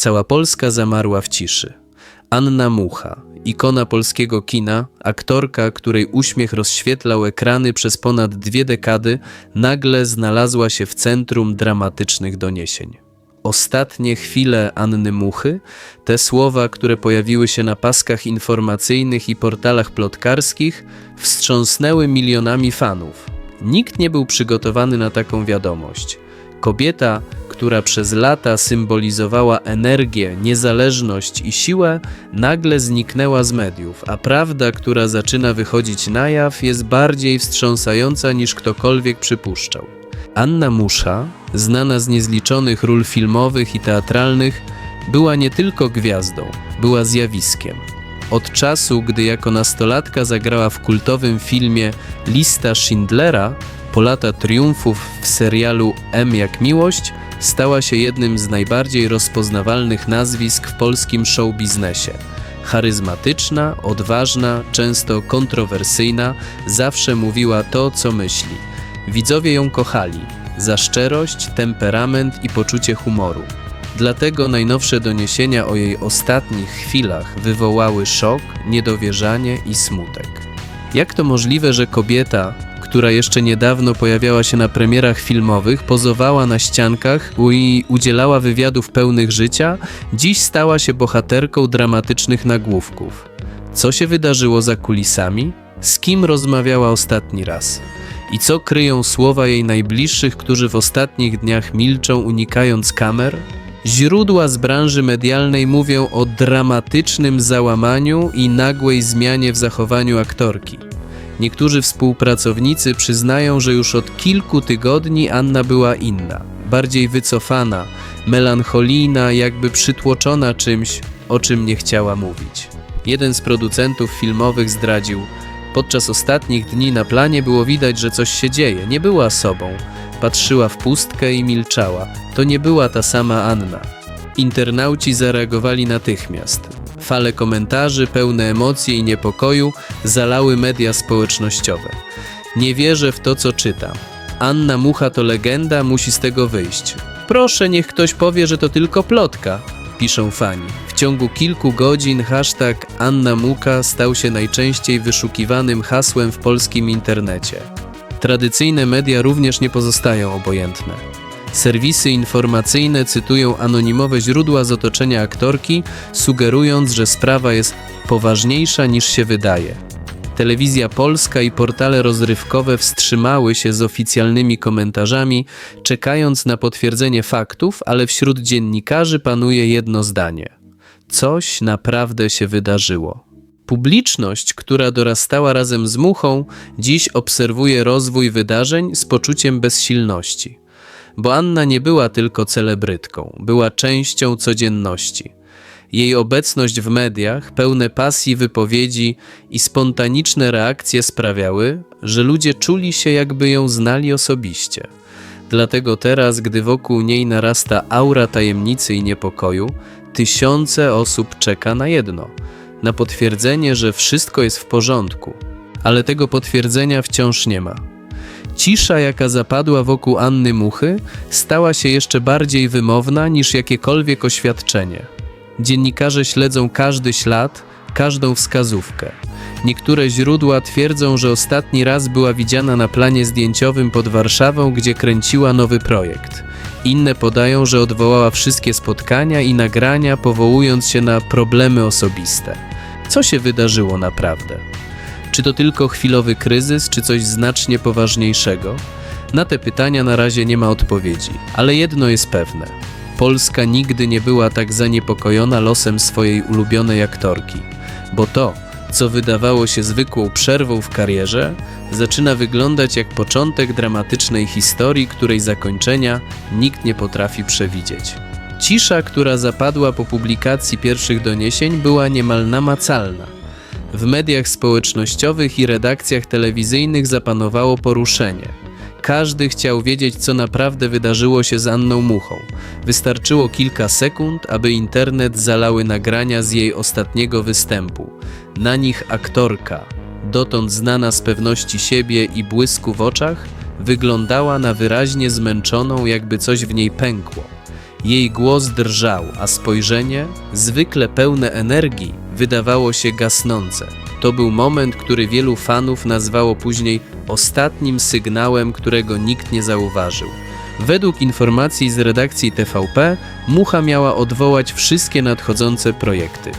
Cała Polska zamarła w ciszy. Anna Mucha, ikona polskiego kina, aktorka, której uśmiech rozświetlał ekrany przez ponad dwie dekady, nagle znalazła się w centrum dramatycznych doniesień. Ostatnie chwile Anny Muchy, te słowa, które pojawiły się na paskach informacyjnych i portalach plotkarskich, wstrząsnęły milionami fanów. Nikt nie był przygotowany na taką wiadomość. Kobieta, która przez lata symbolizowała energię, niezależność i siłę, nagle zniknęła z mediów, a prawda, która zaczyna wychodzić na jaw, jest bardziej wstrząsająca niż ktokolwiek przypuszczał. Anna Musza, znana z niezliczonych ról filmowych i teatralnych, była nie tylko gwiazdą, była zjawiskiem. Od czasu, gdy jako nastolatka zagrała w kultowym filmie Lista Schindlera, po lata triumfów w serialu M jak miłość, stała się jednym z najbardziej rozpoznawalnych nazwisk w polskim show biznesie. Charyzmatyczna, odważna, często kontrowersyjna, zawsze mówiła to, co myśli. Widzowie ją kochali za szczerość, temperament i poczucie humoru. Dlatego najnowsze doniesienia o jej ostatnich chwilach wywołały szok, niedowierzanie i smutek. Jak to możliwe, że kobieta, która jeszcze niedawno pojawiała się na premierach filmowych, pozowała na ściankach i udzielała wywiadów pełnych życia, dziś stała się bohaterką dramatycznych nagłówków? Co się wydarzyło za kulisami? Z kim rozmawiała ostatni raz? I co kryją słowa jej najbliższych, którzy w ostatnich dniach milczą, unikając kamer? Źródła z branży medialnej mówią o dramatycznym załamaniu i nagłej zmianie w zachowaniu aktorki. Niektórzy współpracownicy przyznają, że już od kilku tygodni Anna była inna, bardziej wycofana, melancholijna, jakby przytłoczona czymś, o czym nie chciała mówić. Jeden z producentów filmowych zdradził: Podczas ostatnich dni na planie było widać, że coś się dzieje, nie była sobą. Patrzyła w pustkę i milczała. To nie była ta sama Anna. Internauci zareagowali natychmiast. Fale komentarzy pełne emocji i niepokoju zalały media społecznościowe. Nie wierzę w to, co czytam. Anna Mucha to legenda, musi z tego wyjść. Proszę, niech ktoś powie, że to tylko plotka, piszą fani. W ciągu kilku godzin hashtag Anna Mucha stał się najczęściej wyszukiwanym hasłem w polskim internecie. Tradycyjne media również nie pozostają obojętne. Serwisy informacyjne cytują anonimowe źródła z otoczenia aktorki, sugerując, że sprawa jest poważniejsza niż się wydaje. Telewizja polska i portale rozrywkowe wstrzymały się z oficjalnymi komentarzami, czekając na potwierdzenie faktów, ale wśród dziennikarzy panuje jedno zdanie: coś naprawdę się wydarzyło. Publiczność, która dorastała razem z muchą, dziś obserwuje rozwój wydarzeń z poczuciem bezsilności. Bo Anna nie była tylko celebrytką, była częścią codzienności. Jej obecność w mediach, pełne pasji wypowiedzi i spontaniczne reakcje sprawiały, że ludzie czuli się, jakby ją znali osobiście. Dlatego teraz, gdy wokół niej narasta aura tajemnicy i niepokoju, tysiące osób czeka na jedno na potwierdzenie, że wszystko jest w porządku. Ale tego potwierdzenia wciąż nie ma. Cisza, jaka zapadła wokół Anny Muchy, stała się jeszcze bardziej wymowna niż jakiekolwiek oświadczenie. Dziennikarze śledzą każdy ślad, każdą wskazówkę. Niektóre źródła twierdzą, że ostatni raz była widziana na planie zdjęciowym pod Warszawą, gdzie kręciła nowy projekt. Inne podają, że odwołała wszystkie spotkania i nagrania, powołując się na problemy osobiste. Co się wydarzyło naprawdę? Czy to tylko chwilowy kryzys, czy coś znacznie poważniejszego? Na te pytania na razie nie ma odpowiedzi, ale jedno jest pewne. Polska nigdy nie była tak zaniepokojona losem swojej ulubionej aktorki, bo to, co wydawało się zwykłą przerwą w karierze, zaczyna wyglądać jak początek dramatycznej historii, której zakończenia nikt nie potrafi przewidzieć. Cisza, która zapadła po publikacji pierwszych doniesień, była niemal namacalna. W mediach społecznościowych i redakcjach telewizyjnych zapanowało poruszenie. Każdy chciał wiedzieć, co naprawdę wydarzyło się z Anną Muchą. Wystarczyło kilka sekund, aby internet zalały nagrania z jej ostatniego występu. Na nich aktorka, dotąd znana z pewności siebie i błysku w oczach, wyglądała na wyraźnie zmęczoną, jakby coś w niej pękło. Jej głos drżał, a spojrzenie, zwykle pełne energii, wydawało się gasnące. To był moment, który wielu fanów nazwało później ostatnim sygnałem, którego nikt nie zauważył. Według informacji z redakcji TVP, Mucha miała odwołać wszystkie nadchodzące projekty.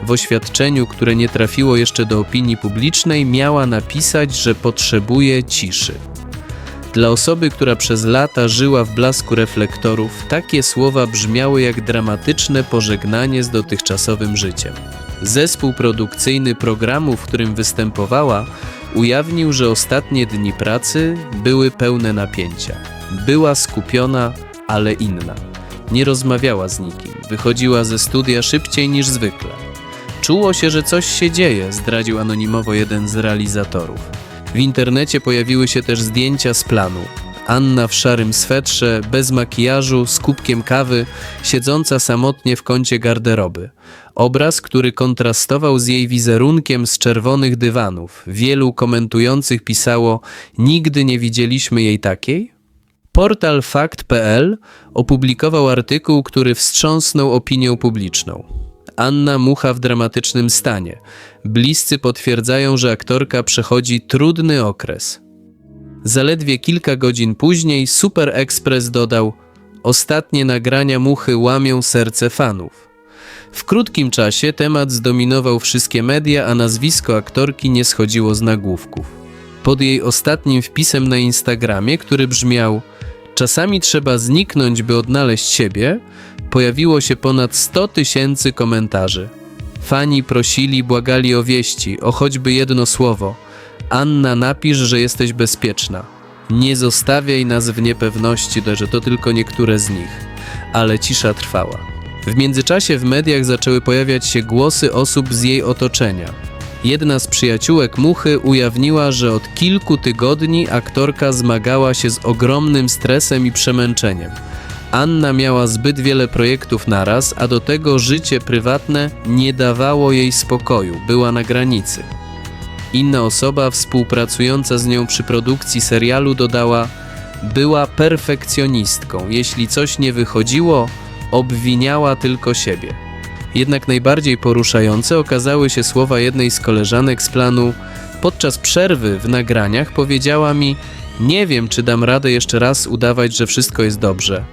W oświadczeniu, które nie trafiło jeszcze do opinii publicznej, miała napisać, że potrzebuje ciszy. Dla osoby, która przez lata żyła w blasku reflektorów, takie słowa brzmiały jak dramatyczne pożegnanie z dotychczasowym życiem. Zespół produkcyjny programu, w którym występowała, ujawnił, że ostatnie dni pracy były pełne napięcia. Była skupiona, ale inna. Nie rozmawiała z nikim, wychodziła ze studia szybciej niż zwykle. Czuło się, że coś się dzieje, zdradził anonimowo jeden z realizatorów. W internecie pojawiły się też zdjęcia z planu. Anna w szarym swetrze, bez makijażu, z kubkiem kawy, siedząca samotnie w kącie garderoby. Obraz, który kontrastował z jej wizerunkiem z czerwonych dywanów. Wielu komentujących pisało: Nigdy nie widzieliśmy jej takiej? Portal fakt.pl opublikował artykuł, który wstrząsnął opinią publiczną. Anna Mucha w dramatycznym stanie. Bliscy potwierdzają, że aktorka przechodzi trudny okres. Zaledwie kilka godzin później Super Express dodał: Ostatnie nagrania muchy łamią serce fanów. W krótkim czasie temat zdominował wszystkie media, a nazwisko aktorki nie schodziło z nagłówków. Pod jej ostatnim wpisem na Instagramie, który brzmiał: Czasami trzeba zniknąć, by odnaleźć siebie, pojawiło się ponad 100 tysięcy komentarzy. Fani prosili, błagali o wieści, o choćby jedno słowo. Anna, napisz, że jesteś bezpieczna. Nie zostawiaj nas w niepewności, że to tylko niektóre z nich. Ale cisza trwała. W międzyczasie w mediach zaczęły pojawiać się głosy osób z jej otoczenia. Jedna z przyjaciółek Muchy ujawniła, że od kilku tygodni aktorka zmagała się z ogromnym stresem i przemęczeniem. Anna miała zbyt wiele projektów naraz, a do tego życie prywatne nie dawało jej spokoju, była na granicy. Inna osoba współpracująca z nią przy produkcji serialu dodała: Była perfekcjonistką. Jeśli coś nie wychodziło, obwiniała tylko siebie. Jednak najbardziej poruszające okazały się słowa jednej z koleżanek z planu. Podczas przerwy w nagraniach powiedziała mi: Nie wiem, czy dam radę jeszcze raz udawać, że wszystko jest dobrze.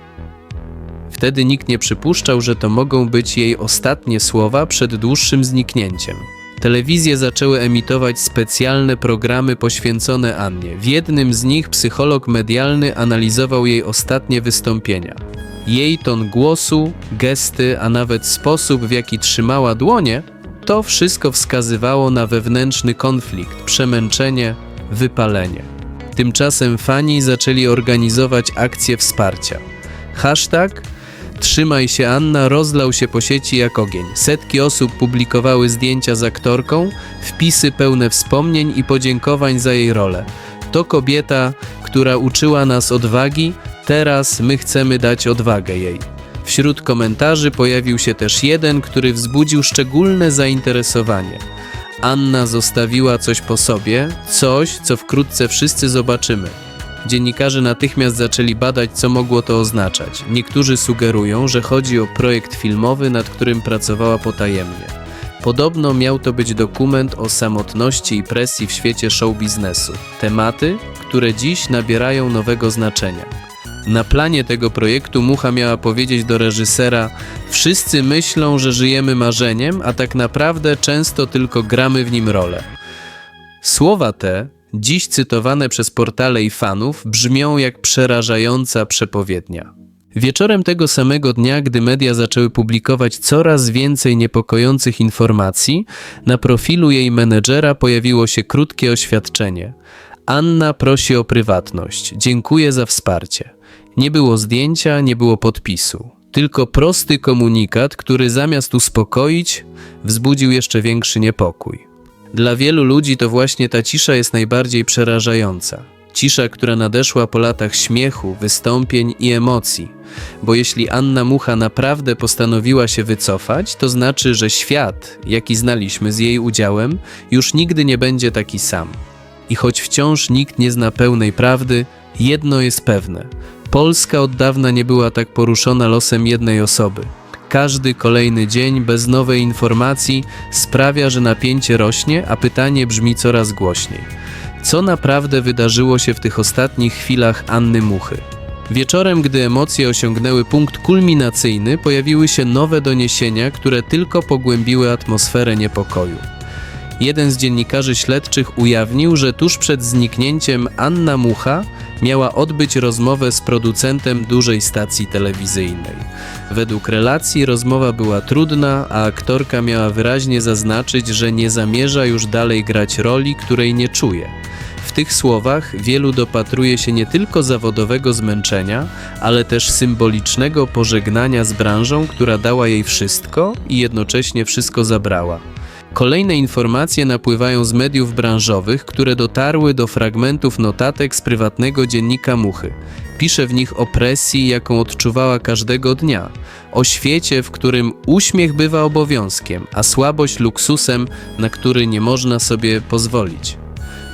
Wtedy nikt nie przypuszczał, że to mogą być jej ostatnie słowa przed dłuższym zniknięciem. Telewizje zaczęły emitować specjalne programy poświęcone Annie. W jednym z nich psycholog medialny analizował jej ostatnie wystąpienia. Jej ton głosu, gesty, a nawet sposób, w jaki trzymała dłonie, to wszystko wskazywało na wewnętrzny konflikt, przemęczenie, wypalenie. Tymczasem fani zaczęli organizować akcje wsparcia. Hashtag Trzymaj się Anna rozlał się po sieci jak ogień. Setki osób publikowały zdjęcia z aktorką, wpisy pełne wspomnień i podziękowań za jej rolę. To kobieta, która uczyła nas odwagi, teraz my chcemy dać odwagę jej. Wśród komentarzy pojawił się też jeden, który wzbudził szczególne zainteresowanie. Anna zostawiła coś po sobie, coś, co wkrótce wszyscy zobaczymy. Dziennikarze natychmiast zaczęli badać, co mogło to oznaczać. Niektórzy sugerują, że chodzi o projekt filmowy, nad którym pracowała potajemnie. Podobno miał to być dokument o samotności i presji w świecie show biznesu. Tematy, które dziś nabierają nowego znaczenia. Na planie tego projektu Mucha miała powiedzieć do reżysera: Wszyscy myślą, że żyjemy marzeniem, a tak naprawdę często tylko gramy w nim rolę. Słowa te, dziś cytowane przez portale i fanów, brzmią jak przerażająca przepowiednia. Wieczorem tego samego dnia, gdy media zaczęły publikować coraz więcej niepokojących informacji, na profilu jej menedżera pojawiło się krótkie oświadczenie. Anna prosi o prywatność. Dziękuję za wsparcie. Nie było zdjęcia, nie było podpisu. Tylko prosty komunikat, który zamiast uspokoić, wzbudził jeszcze większy niepokój. Dla wielu ludzi to właśnie ta cisza jest najbardziej przerażająca. Cisza, która nadeszła po latach śmiechu, wystąpień i emocji. Bo jeśli Anna Mucha naprawdę postanowiła się wycofać, to znaczy, że świat, jaki znaliśmy z jej udziałem, już nigdy nie będzie taki sam. I choć wciąż nikt nie zna pełnej prawdy, jedno jest pewne: Polska od dawna nie była tak poruszona losem jednej osoby. Każdy kolejny dzień bez nowej informacji sprawia, że napięcie rośnie, a pytanie brzmi coraz głośniej. Co naprawdę wydarzyło się w tych ostatnich chwilach Anny Muchy? Wieczorem, gdy emocje osiągnęły punkt kulminacyjny, pojawiły się nowe doniesienia, które tylko pogłębiły atmosferę niepokoju. Jeden z dziennikarzy śledczych ujawnił, że tuż przed zniknięciem Anna Mucha miała odbyć rozmowę z producentem dużej stacji telewizyjnej. Według relacji rozmowa była trudna, a aktorka miała wyraźnie zaznaczyć, że nie zamierza już dalej grać roli, której nie czuje. W tych słowach wielu dopatruje się nie tylko zawodowego zmęczenia, ale też symbolicznego pożegnania z branżą, która dała jej wszystko i jednocześnie wszystko zabrała. Kolejne informacje napływają z mediów branżowych, które dotarły do fragmentów notatek z prywatnego dziennika Muchy. Pisze w nich o presji, jaką odczuwała każdego dnia, o świecie, w którym uśmiech bywa obowiązkiem, a słabość luksusem, na który nie można sobie pozwolić.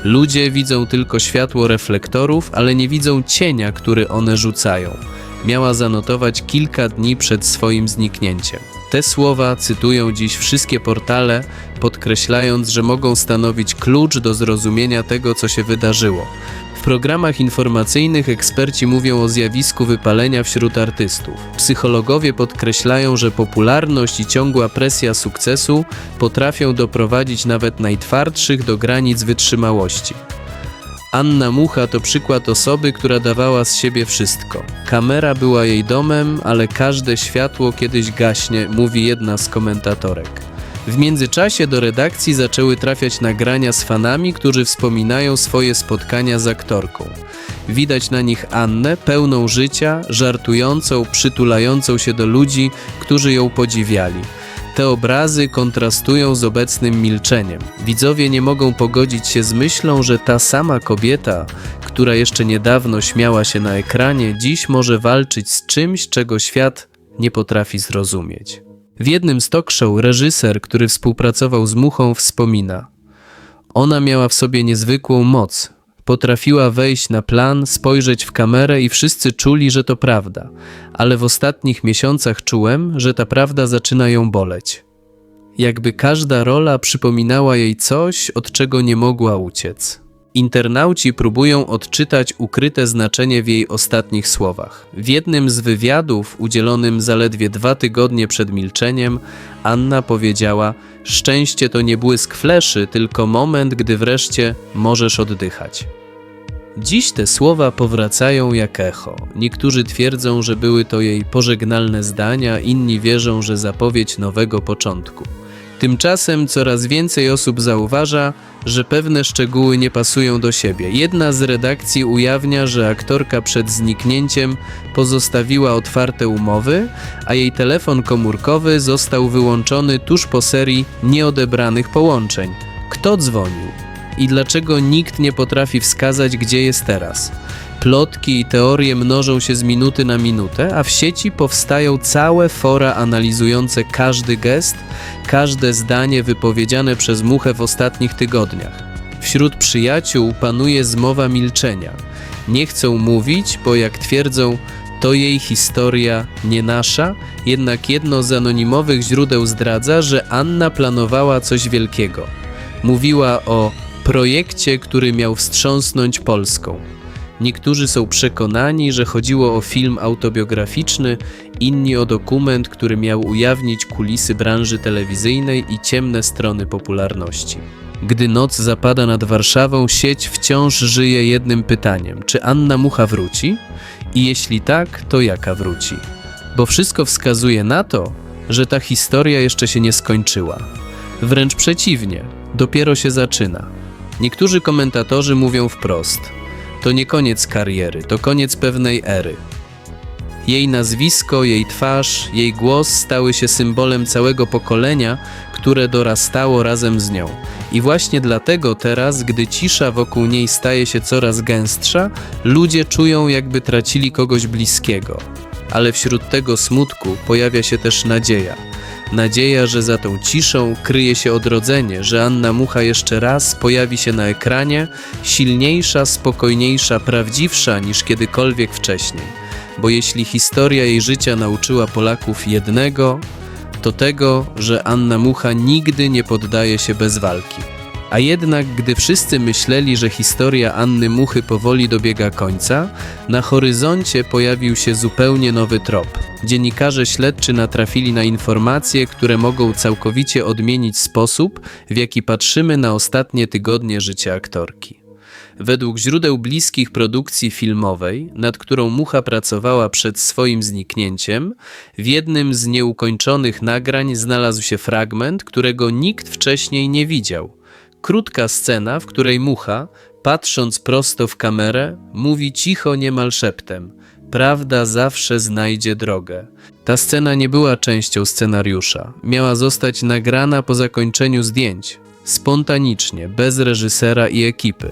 Ludzie widzą tylko światło reflektorów, ale nie widzą cienia, który one rzucają. Miała zanotować kilka dni przed swoim zniknięciem. Te słowa cytują dziś wszystkie portale, podkreślając, że mogą stanowić klucz do zrozumienia tego, co się wydarzyło. W programach informacyjnych eksperci mówią o zjawisku wypalenia wśród artystów. Psychologowie podkreślają, że popularność i ciągła presja sukcesu potrafią doprowadzić nawet najtwardszych do granic wytrzymałości. Anna Mucha to przykład osoby, która dawała z siebie wszystko. Kamera była jej domem, ale każde światło kiedyś gaśnie, mówi jedna z komentatorek. W międzyczasie do redakcji zaczęły trafiać nagrania z fanami, którzy wspominają swoje spotkania z aktorką. Widać na nich Annę, pełną życia, żartującą, przytulającą się do ludzi, którzy ją podziwiali. Te obrazy kontrastują z obecnym milczeniem. Widzowie nie mogą pogodzić się z myślą, że ta sama kobieta, która jeszcze niedawno śmiała się na ekranie, dziś może walczyć z czymś, czego świat nie potrafi zrozumieć. W jednym z talk show reżyser, który współpracował z Muchą, wspomina: Ona miała w sobie niezwykłą moc. Potrafiła wejść na plan, spojrzeć w kamerę i wszyscy czuli, że to prawda, ale w ostatnich miesiącach czułem, że ta prawda zaczyna ją boleć. Jakby każda rola przypominała jej coś, od czego nie mogła uciec. Internauci próbują odczytać ukryte znaczenie w jej ostatnich słowach. W jednym z wywiadów, udzielonym zaledwie dwa tygodnie przed milczeniem, Anna powiedziała: Szczęście to nie błysk fleszy, tylko moment, gdy wreszcie możesz oddychać. Dziś te słowa powracają jak echo. Niektórzy twierdzą, że były to jej pożegnalne zdania, inni wierzą, że zapowiedź nowego początku. Tymczasem coraz więcej osób zauważa, że pewne szczegóły nie pasują do siebie. Jedna z redakcji ujawnia, że aktorka przed zniknięciem pozostawiła otwarte umowy, a jej telefon komórkowy został wyłączony tuż po serii nieodebranych połączeń. Kto dzwonił? I dlaczego nikt nie potrafi wskazać, gdzie jest teraz? Plotki i teorie mnożą się z minuty na minutę, a w sieci powstają całe fora analizujące każdy gest, każde zdanie wypowiedziane przez muchę w ostatnich tygodniach. Wśród przyjaciół panuje zmowa milczenia. Nie chcą mówić, bo jak twierdzą, to jej historia, nie nasza, jednak jedno z anonimowych źródeł zdradza, że Anna planowała coś wielkiego. Mówiła o projekcie, który miał wstrząsnąć Polską. Niektórzy są przekonani, że chodziło o film autobiograficzny, inni o dokument, który miał ujawnić kulisy branży telewizyjnej i ciemne strony popularności. Gdy noc zapada nad Warszawą, sieć wciąż żyje jednym pytaniem: czy Anna Mucha wróci? I jeśli tak, to jaka wróci? Bo wszystko wskazuje na to, że ta historia jeszcze się nie skończyła. Wręcz przeciwnie, dopiero się zaczyna. Niektórzy komentatorzy mówią wprost: to nie koniec kariery, to koniec pewnej ery. Jej nazwisko, jej twarz, jej głos stały się symbolem całego pokolenia, które dorastało razem z nią. I właśnie dlatego teraz, gdy cisza wokół niej staje się coraz gęstsza, ludzie czują, jakby tracili kogoś bliskiego. Ale wśród tego smutku pojawia się też nadzieja. Nadzieja, że za tą ciszą kryje się odrodzenie, że Anna Mucha jeszcze raz pojawi się na ekranie, silniejsza, spokojniejsza, prawdziwsza niż kiedykolwiek wcześniej. bo jeśli historia jej życia nauczyła Polaków jednego, to tego, że Anna Mucha nigdy nie poddaje się bez walki. A jednak, gdy wszyscy myśleli, że historia Anny Muchy powoli dobiega końca, na horyzoncie pojawił się zupełnie nowy trop. Dziennikarze śledczy natrafili na informacje, które mogą całkowicie odmienić sposób, w jaki patrzymy na ostatnie tygodnie życia aktorki. Według źródeł bliskich produkcji filmowej, nad którą Mucha pracowała przed swoim zniknięciem, w jednym z nieukończonych nagrań znalazł się fragment, którego nikt wcześniej nie widział. Krótka scena, w której Mucha, patrząc prosto w kamerę, mówi cicho niemal szeptem: Prawda zawsze znajdzie drogę. Ta scena nie była częścią scenariusza. Miała zostać nagrana po zakończeniu zdjęć, spontanicznie, bez reżysera i ekipy.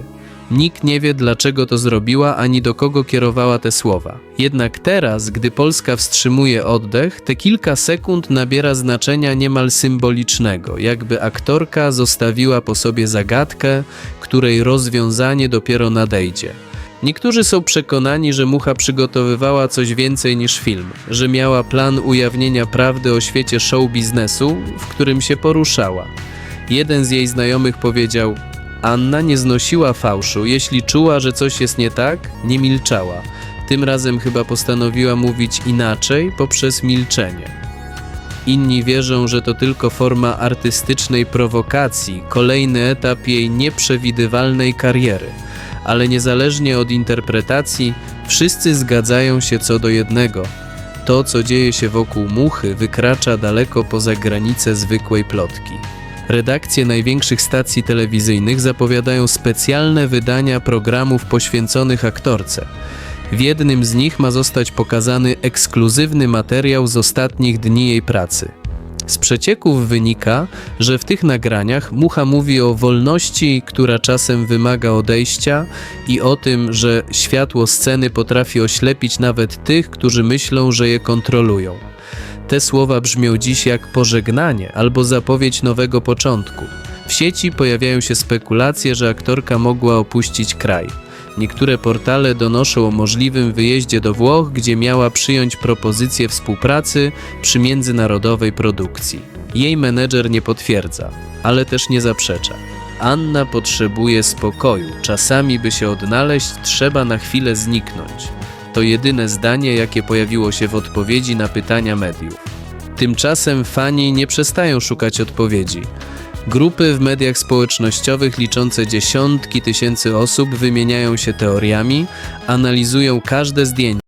Nikt nie wie, dlaczego to zrobiła, ani do kogo kierowała te słowa. Jednak teraz, gdy Polska wstrzymuje oddech, te kilka sekund nabiera znaczenia niemal symbolicznego, jakby aktorka zostawiła po sobie zagadkę, której rozwiązanie dopiero nadejdzie. Niektórzy są przekonani, że Mucha przygotowywała coś więcej niż film, że miała plan ujawnienia prawdy o świecie show biznesu, w którym się poruszała. Jeden z jej znajomych powiedział: Anna nie znosiła fałszu, jeśli czuła, że coś jest nie tak, nie milczała. Tym razem chyba postanowiła mówić inaczej poprzez milczenie. Inni wierzą, że to tylko forma artystycznej prowokacji, kolejny etap jej nieprzewidywalnej kariery. Ale niezależnie od interpretacji, wszyscy zgadzają się co do jednego. To, co dzieje się wokół muchy, wykracza daleko poza granice zwykłej plotki. Redakcje największych stacji telewizyjnych zapowiadają specjalne wydania programów poświęconych aktorce. W jednym z nich ma zostać pokazany ekskluzywny materiał z ostatnich dni jej pracy. Z przecieków wynika, że w tych nagraniach Mucha mówi o wolności, która czasem wymaga odejścia, i o tym, że światło sceny potrafi oślepić nawet tych, którzy myślą, że je kontrolują. Te słowa brzmią dziś jak pożegnanie albo zapowiedź nowego początku. W sieci pojawiają się spekulacje, że aktorka mogła opuścić kraj. Niektóre portale donoszą o możliwym wyjeździe do Włoch, gdzie miała przyjąć propozycję współpracy przy międzynarodowej produkcji. Jej menedżer nie potwierdza, ale też nie zaprzecza. Anna potrzebuje spokoju. Czasami, by się odnaleźć, trzeba na chwilę zniknąć. To jedyne zdanie, jakie pojawiło się w odpowiedzi na pytania mediów. Tymczasem fani nie przestają szukać odpowiedzi. Grupy w mediach społecznościowych liczące dziesiątki tysięcy osób wymieniają się teoriami, analizują każde zdjęcie.